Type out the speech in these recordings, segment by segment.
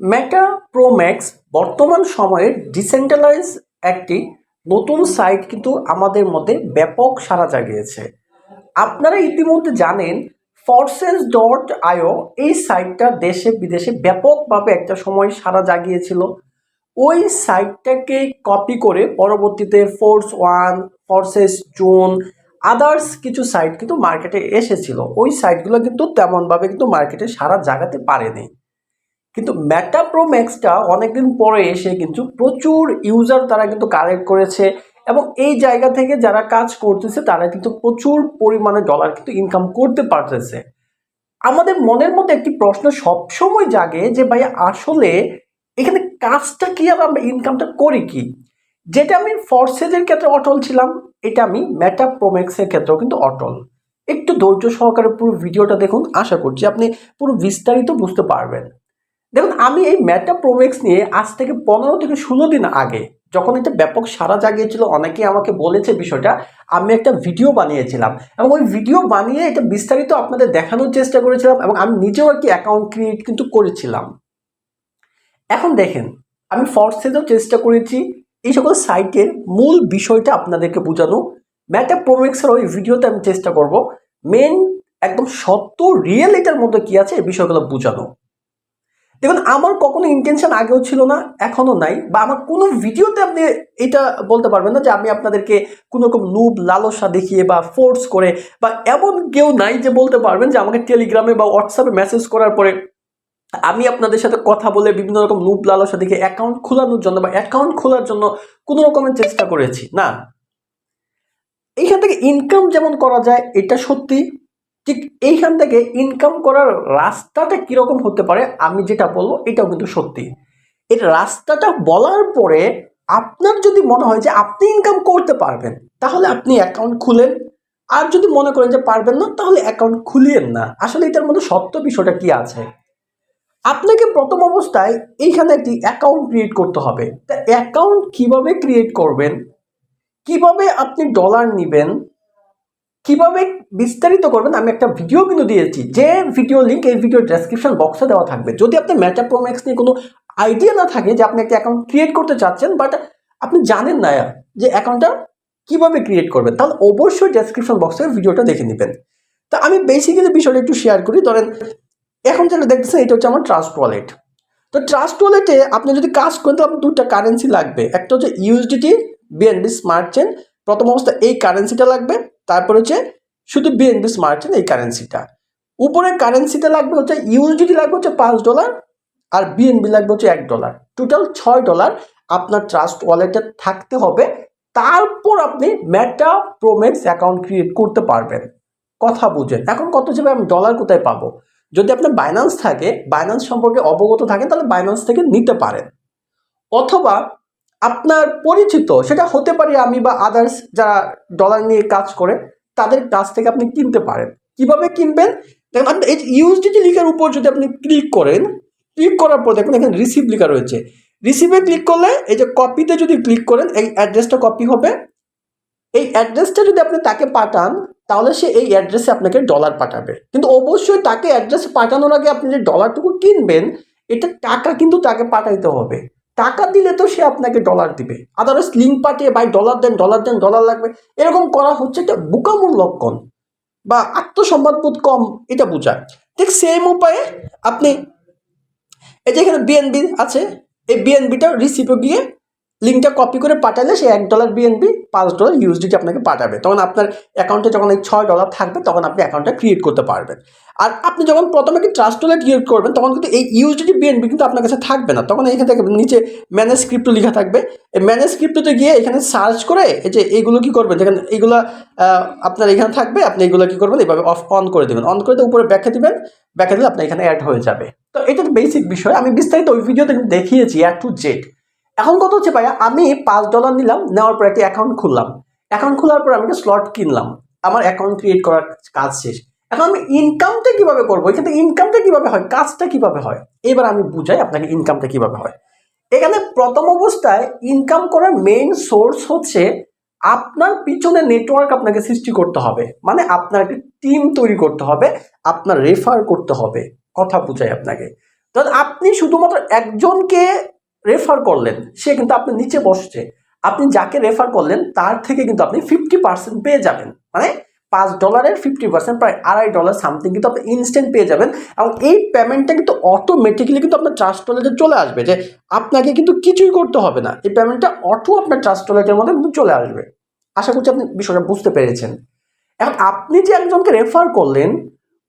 মেটা Pro Max বর্তমান সময়ের decentralise একটি নতুন সাইট কিন্তু আমাদের মধ্যে ব্যাপক সাড়া জাগিয়েছে। আপনারা ইতিমধ্যে জানেন ফরসেস ডট আইও এই সাইটটা দেশে বিদেশে ব্যাপকভাবে একটা সময় সাড়া জাগিয়েছিল। ওই সাইটটাকে কপি করে পরবর্তীতে force one forces zone others কিছু সাইট কিন্তু মার্কেটে এসেছিল। ওই সাইটগুলো কিন্তু তেমনভাবে কিন্তু মার্কেটে সারা জাগাতে পারেনি। কিন্তু মেটা প্রো ম্যাক্সটা অনেকদিন পরে এসে কিন্তু প্রচুর ইউজার তারা কিন্তু কালেক্ট করেছে এবং এই জায়গা থেকে যারা কাজ করতেছে তারা কিন্তু প্রচুর পরিমাণে ডলার কিন্তু ইনকাম করতে পারতেছে। আমাদের মনের মধ্যে একটি প্রশ্ন সবসময় জাগে যে ভাই আসলে এখানে কাজটা কি আর আমরা ইনকামটা করি কি? যেটা আমি ফরসেজের ক্ষেত্রে অটল ছিলাম, এটা আমি ম্যাটা প্রোম্যাক্সের ক্ষেত্রেও কিন্তু অটল। একটু ধৈর্য সহকারে পুরো ভিডিওটা দেখুন, আশা করছি আপনি পুরো বিস্তারিত বুঝতে পারবেন। দেখুন, আমি এই ম্যাটা প্রোম্যাক্স নিয়ে আজ থেকে পনেরো থেকে ষোলো দিন আগে যখন এটা ব্যাপক সারা জাগিয়েছিল, অনেকেই আমাকে বলেছে বিষয়টা, আমি একটা ভিডিও বানিয়েছিলাম। এবং ওই ভিডিও বানিয়ে এটা বিস্তারিত আপনাদের দেখানোর চেষ্টা করেছিলাম এবং আমি নিজেও একটি অ্যাকাউন্ট ক্রিয়েট কিন্তু করেছিলাম। এখন দেখেন, আমি ফরসেজও চেষ্টা করেছি এই সকল সাইটের মূল বিষয়টা আপনাদেরকে বোঝানো। ম্যাটা প্রোম্যাক্সের ওই ভিডিওতে আমি চেষ্টা করব। মেন একদম সত্য রিয়েল এটার মধ্যে কি আছে, এই বিষয়গুলো বোঝানো। দেখুন আমার কখনো ইন্টেনশন আগেও ছিল না, এখনও নাই, বা আমার কোনো ভিডিওতে আপনি এটা বলতে পারবেন না যে আমি আপনাদেরকে কোনো রকম লুপ লালসা দেখিয়ে বা ফোর্স করে বা এমন কেউ নাই যে বলতে পারবেন যে আমাকে টেলিগ্রামে বা হোয়াটসঅ্যাপে মেসেজ করার পরে আমি আপনাদের সাথে কথা বলে বিভিন্ন রকম লুপ লালসা দেখে অ্যাকাউন্ট খোলানোর জন্য বা অ্যাকাউন্ট খোলার জন্য কোনো রকমের চেষ্টা করেছি। না। এইখান থেকে ইনকাম যেমন করা যায়, এটা সত্যি। ঠিক এইখান থেকে ইনকাম করার রাস্তাটা কীরকম হতে পারে আমি যেটা বলব, এটাও কিন্তু সত্যি। এর রাস্তাটা বলার পরে আপনার যদি মনে হয় যে আপনি ইনকাম করতে পারবেন, তাহলে আপনি অ্যাকাউন্ট খুলেন। আর যদি মনে করেন যে পারবেন না, তাহলে অ্যাকাউন্ট খুলিয়েন না। আসলে এটার মধ্যে সত্য বিষয়টা কি আছে? আপনাকে প্রথম অবস্থায় এইখানে একটি অ্যাকাউন্ট ক্রিয়েট করতে হবে। তা অ্যাকাউন্ট কীভাবে ক্রিয়েট করবেন? কীভাবে আপনি ডলার নেবেন? কীভাবে বিস্তারিত করবেন? আমি একটা ভিডিও কিন্তু দিয়েছি। যে ভিডিও লিঙ্ক এই ভিডিও ডেসক্রিপশন বক্সে দেওয়া থাকবে। যদি আপনি ম্যাটা প্রোম্যাক্স নিয়ে কোনো আইডিয়া না থাকে যে আপনি একটা অ্যাকাউন্ট ক্রিয়েট করতে চাচ্ছেন বাট আপনি জানেন না যে অ্যাকাউন্টটা কীভাবে ক্রিয়েট করবেন, তাহলে অবশ্যই ডেসক্রিপশন বক্সে ভিডিওটা দেখে নেবেন। তা আমি বেসিক্যালি বিষয়টা একটু শেয়ার করি। ধরেন, এখন যেটা দেখতেছেন, এটা হচ্ছে আমার ট্রাস্ট ওয়ালেট তো ট্রাস্ট ওয়ালেটে আপনি যদি কাজ করেন তো আপনার দুটা কারেন্সি লাগবে। একটা হচ্ছে ইউএসডিটি বিএনবি স্মার্ট চেন প্রথম অবস্থা এই কারেন্সিটা লাগবে। তারপর হচ্ছে শুধু বিএনবি স্মার্ট চেন এই কারেন্সিটা উপরের কারেন্সিটা লাগবে হচ্ছে ইউএসডিটি লাগবে হচ্ছে পাঁচ ডলার আর বিএনবি লাগবে হচ্ছে এক ডলার টোটাল ছয় ডলার আপনার ট্রাস্ট ওয়ালেটে থাকতে হবে। তারপর আপনি মেটা প্রোম্যাক্স অ্যাকাউন্ট ক্রিয়েট করতে পারবেন। কথা বুঝেন। এখন কত হিসেবে আমি ডলার কোথায় পাবো? যদি আপনার বাইন্যান্স থাকে বাইন্যান্স সম্পর্কে অবগত থাকেন, তাহলে বাইন্যান্স থেকে নিতে পারেন। অথবা আপনার পরিচিত, সেটা হতে পারে আমি বা আদার্স যারা ডলার নিয়ে কাজ করে, তাদের কাছ থেকে আপনি কিনতে পারেন। কীভাবে কিনবেন? দেখুন, আপনি এই ইউএসডিটি লিখার উপর যদি আপনি ক্লিক করেন ক্লিক করার পর দেখুন এখানে রিসিভ লেখা রয়েছে। রিসিভে ক্লিক করলে এই যে কপিতে যদি ক্লিক করেন, এই অ্যাড্রেসটা কপি হবে। এই অ্যাড্রেসটা যদি আপনি তাকে পাঠান, তাহলে সে এই অ্যাড্রেসে আপনাকে ডলার পাঠাবে। কিন্তু অবশ্যই তাকে অ্যাড্রেস পাঠানোর আগে আপনি যে ডলারটুকু কিনবেন, এটা টাকা কিন্তু তাকে পাঠাইতে হবে। টাকা দিলে তো সে আপনাকে ডলার দিবে। আদারওয়াইজ লিঙ্ক পাঠিয়ে, ভাই ডলার দেন ডলার দেন ডলার লাগবে। এরকম করা হচ্ছে একটা বুকামুর লক্ষণ বা আত্মসম্মানবোধ কম, এটা বোঝায়। ঠিক সেম উপায়ে আপনি এই যে এখানে বিএনবি আছে, এই বিএনবিটা রিসিপে গিয়ে লিঙ্কটা কপি করে পাঠালে সে এক ডলার বিএনপি পাঁচ ডলার ইউএসডিটি আপনাকে পাঠাবে। তখন আপনার অ্যাকাউন্টে যখন এই ছয় ডলার থাকবে, তখন আপনি অ্যাকাউন্টটা ক্রিয়েট করতে পারবেন। আর আপনি যখন প্রথমে কি ট্রাস্ট ওয়ালেট ক্রিয়েট করবেন, তখন কিন্তু এই ইউএসডিটি বিএনবি কিন্তু আপনার কাছে থাকবে না। তখন এখানে থেকে নিচে ম্যানেজ স্ক্রিপ্টো লেখা থাকবে। এই ম্যানেজ স্ক্রিপ্টোতে গিয়ে এখানে সার্চ করে এই যে এইগুলো কি করবেন, যেখানে এইগুলো আপনার এখানে থাকবে, আপনি এগুলো কি করবেন এইভাবে অফ অন করে দেবেন। অন করে দিয়ে উপরে ব্যাখ্যা দিবেন ব্যাখ্যা দিলে আপনার এখানে অ্যাড হয়ে যাবে। তো এটা তো বেসিক বিষয়। আমি বিস্তারিত ওই ভিডিওতে দেখিয়েছি অ্যাড টু জেড এখন কত হচ্ছে ভাইয়া, আমি পাঁচ ডলার নিলাম, নেওয়ার পর একটি অ্যাকাউন্ট খুললাম। অ্যাকাউন্ট খোলার পর আমি একটা স্লট কিনলাম। আমার অ্যাকাউন্ট ক্রিয়েট করার কাজ শেষ। এখন আমি ইনকামটা কীভাবে করব? এখানে ইনকামটা কীভাবে হয়? কাজটা কীভাবে হয়? এবার আমি বুঝাই আপনাকে ইনকামটা কীভাবে হয়। এখানে প্রথম অবস্থায় ইনকাম করার মেইন সোর্স হচ্ছে আপনার পিছনে নেটওয়ার্ক আপনাকে সৃষ্টি করতে হবে। মানে আপনার একটা টিম তৈরি করতে হবে, আপনার রেফার করতে হবে। কথা বুঝাই আপনাকে। তখন আপনি শুধুমাত্র একজনকে রেফার করলেন, সে কিন্তু আপনার নিচে বসছে। আপনি যাকে রেফার করলেন, তার থেকে কিন্তু আপনি ফিফটি পার্সেন্ট পেয়ে যাবেন। মানে পাঁচ ডলারের ফিফটি পার্সেন্ট প্রায় আড়াই ডলার সামথিং কিন্তু আপনি ইনস্ট্যান্ট পেয়ে যাবেন। এবং এই পেমেন্টটা কিন্তু অটোমেটিক্যালি কিন্তু আপনার ট্রাস্ট ওয়ালেটে চলে আসবে যে আপনাকে কিন্তু কিছুই করতে হবে না। এই পেমেন্টটা অটো আপনার ট্রাস্ট ওয়ালেটের মধ্যে কিন্তু চলে আসবে। আশা করছি আপনি বিষয়টা বুঝতে পেরেছেন। এখন আপনি যে একজনকে রেফার করলেন,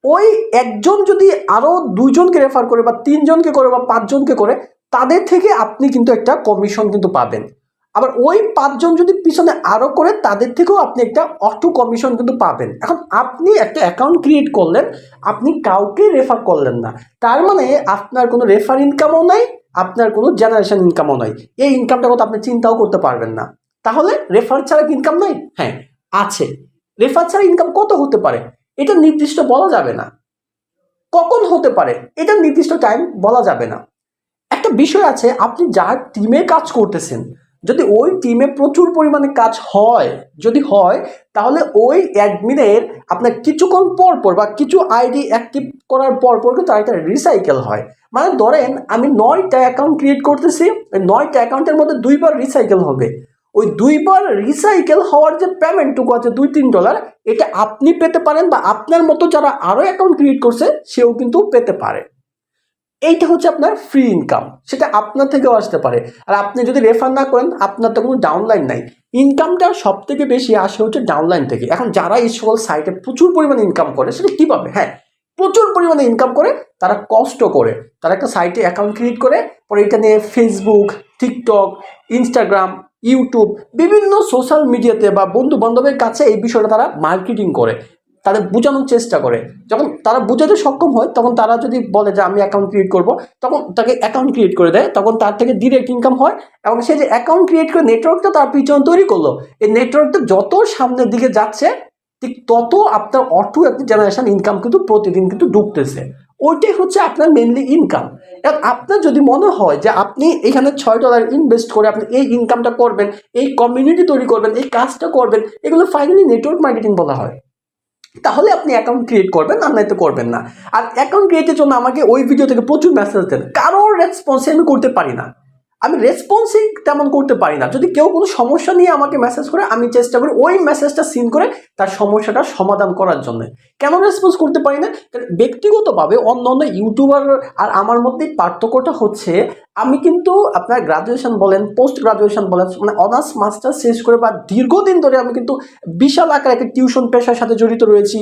ওই একজন যদি আরও দুইজনকে রেফার করে বা তিনজনকে করে বা পাঁচজনকে করে তাদের থেকে আপনি কিন্তু একটা কমিশন কিন্তু পাবেন। আবার ওই পাঁচজন যদি পিছনে আরও করে, তাদের থেকেও আপনি একটা অটো কমিশন কিন্তু পাবেন। এখন আপনি একটা অ্যাকাউন্ট ক্রিয়েট করলেন, আপনি কাউকে রেফার করলেন না। তার মানে আপনার কোনো রেফার ইনকামও নাই, আপনার কোনো জেনারেশন ইনকামও নাই। এই ইনকামটার কথা আপনি চিন্তাও করতে পারবেন না। তাহলে রেফার ছাড়া ইনকাম নাই? হ্যাঁ আছে। রেফার ছাড়া ইনকাম কত হতে পারে? এটা নির্দিষ্ট বলা যাবে না। কখন হতে পারে? এটা নির্দিষ্ট টাইম বলা যাবে না। একটা বিষয় আছে, আপনি যার টিমে কাজ করতেছেন, যদি ওই টিমে প্রচুর পরিমাণে কাজ হয়, যদি হয়, তাহলে ওই অ্যাডমিনের আপনার কিছুক্ষণ পর পর বা কিছু আইডি অ্যাক্টিভ করার পর পর কিন্তু একটা রিসাইকেল হয়। মানে ধরেন, আমি নয়টা অ্যাকাউন্ট ক্রিয়েট করতেছি, ওই নয়টা অ্যাকাউন্টের মধ্যে দুইবার রিসাইকেল হবে। ওই দুইবার রিসাইকেল হওয়ার যে পেমেন্টটুকু আছে, দুই তিন ডলার এটা আপনি পেতে পারেন বা আপনার মতো যারা আরও অ্যাকাউন্ট ক্রিয়েট করছে, সেও কিন্তু পেতে পারে। এইটা হচ্ছে আপনার ফ্রি ইনকাম সেটা আপনার থেকেও আসতে পারে। আর আপনি যদি রেফার না করেন, আপনার তো কোনো ডাউনলাইন নাই। ইনকামটা সব থেকে বেশি আসে হচ্ছে ডাউনলাইন থেকে। এখন যারা এই সকল সাইটে প্রচুর পরিমাণে ইনকাম করে, সেটা কীভাবে? হ্যাঁ প্রচুর পরিমাণে ইনকাম করে, তারা কষ্ট করে। তারা একটা সাইটে অ্যাকাউন্ট ক্রিয়েট করে, পরে এটা নিয়ে ফেসবুক টিকটক ইনস্টাগ্রাম ইউটিউব বিভিন্ন সোশ্যাল মিডিয়াতে বা বন্ধু বান্ধবের কাছে এই বিষয়টা তারা মার্কেটিং করে। তাদের বোঝানোর চেষ্টা করে। যখন তারা বোঝাতে সক্ষম হয়, তখন তারা যদি বলে যে, আমি অ্যাকাউন্ট ক্রিয়েট করব, তখন তাকে অ্যাকাউন্ট ক্রিয়েট করে দেয়। তখন তার থেকে ডিরেক্ট ইনকাম হয় এবং সে যে অ্যাকাউন্ট ক্রিয়েট করে নেটওয়ার্কটা তার পিছনে তৈরি করল। এই নেটওয়ার্কটা যত সামনের দিকে যাচ্ছে, ঠিক তত আপনার অটো একটি জেনারেশন ইনকাম কিন্তু প্রতিদিন কিন্তু ডুবতেছে ওইটাই হচ্ছে আপনার মেনলি ইনকাম এবং আপনার যদি মনে হয় যে, আপনি এখানে ছয় ডলার ইনভেস্ট করে আপনি এই ইনকামটা করবেন, এই কমিউনিটি তৈরি করবেন, এই কাজটা করবেন, এগুলো ফাইনালি নেটওয়ার্ক মার্কেটিং বলা হয়। তাহলে আপনি অ্যাকাউন্ট ক্রিয়েট করবেন, আর নয়তো করবেন না। আর অ্যাকাউন্ট ক্রিয়েটের জন্য আমাকে ওই ভিডিও থেকে প্রচুর মেসেজ দেন। কারোর রেসপন্সে আমি করতে পারি না। আমি রেসপন্সই তেমন করতে পারি না। যদি কেউ কোনো সমস্যা নিয়ে আমাকে মেসেজ করে, আমি চেষ্টা করি ওই মেসেজটা সিন করে তার সমস্যাটার সমাধান করার জন্য। কেন রেসপন্স করতে পারি না? কারণ ব্যক্তিগতভাবে অন্য অন্য ইউটিউবার আর আমার মধ্যে পার্থক্যটা হচ্ছে, আমি কিন্তু আপনার গ্রাজুয়েশন বলেন পোস্ট গ্রাজুয়েশন বলেন মানে অনার্স মাস্টার শেষ করে বা দীর্ঘদিন ধরে আমি কিন্তু বিশাল আকার একটা টিউশন পেশার সাথে জড়িত রয়েছি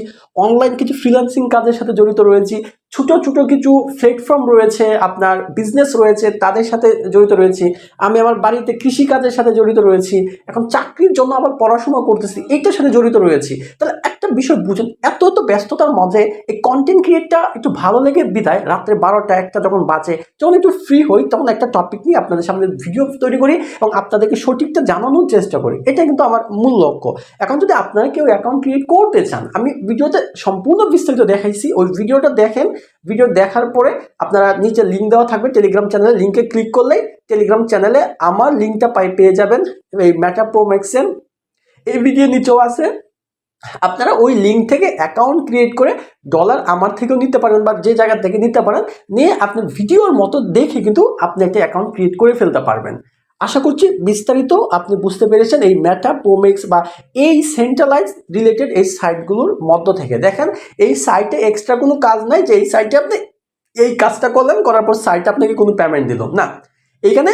অনলাইন কিছু ফ্রিল্যান্সিং কাজের সাথে জড়িত রয়েছি ছোট ছোট কিছু প্ল্যাটফর্ম রয়েছে, আপনার বিজনেস রয়েছে, তাদের সাথে জড়িত রয়েছি। আমি আমার বাড়িতে কৃষি কাজের সাথে জড়িত রয়েছি। এখন চাকরির জন্য আবার পড়াশোনা করতেছি, এইটার সাথে জড়িত রয়েছি। তাহলে একটা বিষয় বুঝুন, এত এত ব্যস্ততার মাঝে এই কন্টেন্ট ক্রিয়েটটা একটু ভালো লেগে বিদায়। রাত্রে বারোটা একটা যখন বাজে, যখন একটু ফ্রি হই, তখন একটা টপিক নিয়ে আপনাদের সামনে ভিডিও তৈরি করি এবং আপনাদেরকে সঠিকটা জানানোর চেষ্টা করি। এটা কিন্তু আমার মূল লক্ষ্য। এখন যদি আপনারা কেউ অ্যাকাউন্ট ক্রিয়েট করতে চান, আমি ভিডিওতে সম্পূর্ণ বিস্তারিত দেখাইছি। ওই ভিডিওটা দেখেন ভিডিও দেখার পরে আপনারা নিচে লিঙ্ক দেওয়া থাকবে টেলিগ্রাম চ্যানেলে লিঙ্কে ক্লিক করলেই টেলিগ্রাম চ্যানেলে আমার লিঙ্কটা পাই পেয়ে যাবেন। এই ম্যাটা প্রো ম্যাক্সেন এই ভিডিও নিচেও আছে। আপনারা ওই লিঙ্ক থেকে অ্যাকাউন্ট ক্রিয়েট করে ডলার আমার থেকেও নিতে পারেন বা যে জায়গা থেকে নিতে পারেন। নিয়ে আপনি ভিডিওর মতো দেখে কিন্তু আপনি একটা অ্যাকাউন্ট ক্রিয়েট করে ফেলতে পারবেন। আশা করছি বিস্তারিত আপনি বুঝতে পেরেছেন এই ম্যাটা প্রোমেক্স বা এই সেন্ট্রালাইজ রিলেটেড এই সাইটগুলোর মধ্য থেকে। দেখেন, এই সাইটে এক্সট্রা কোনো কাজ নাই যে এই সাইটে আপনি এই কাজটা করলেন, করার পর সাইটে আপনাকে কোনো পেমেন্ট দিল না। এইখানে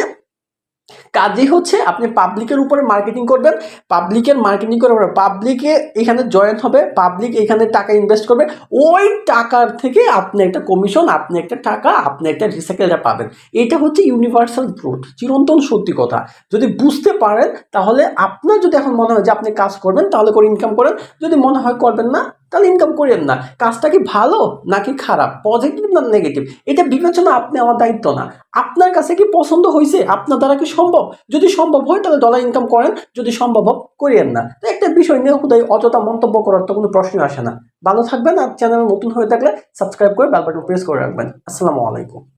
কাজই হচ্ছে আপনি পাবলিকের উপরে মার্কেটিং করবেন। পাবলিকের মার্কেটিং পরে পাবলিকে এখানে জয়েন হবে পাবলিক এখানে টাকা ইনভেস্ট করবে। ওই টাকার থেকে আপনি একটা কমিশন আপনি একটা টাকা, আপনি একটা রিসাইকেলটা পাবেন। এটা হচ্ছে ইউনিভার্সাল ট্রুথ চিরন্তন সত্যি কথা। যদি বুঝতে পারেন, তাহলে আপনার যদি এখন মনে হয় যে আপনি কাজ করবেন, তাহলে করে ইনকাম করেন। যদি মনে হয় করবেন না তাহলে ইনকাম করেন না। কাজটা কি ভালো নাকি খারাপ? পজিটিভ না নেগেটিভ এটা বিবেচনা আপনি আমার দায়িত্ব না। আপনার কাছে কি পছন্দ হয়েছে আপনার দ্বারা কি সম্ভব? যদি সম্ভব হয় তাহলে ডলার ইনকাম করেন, যদি সম্ভব হোক করিয়েন না। তো একটা বিষয় নিয়ে হুদায় অতটা মন্তব্য করার তো কোনো প্রশ্ন আসে না। ভালো থাকবেন আর চ্যানেল নতুন হয়ে থাকলে সাবস্ক্রাইব করে বেল বাটন প্রেস করে রাখবেন। আসসালামু আলাইকুম।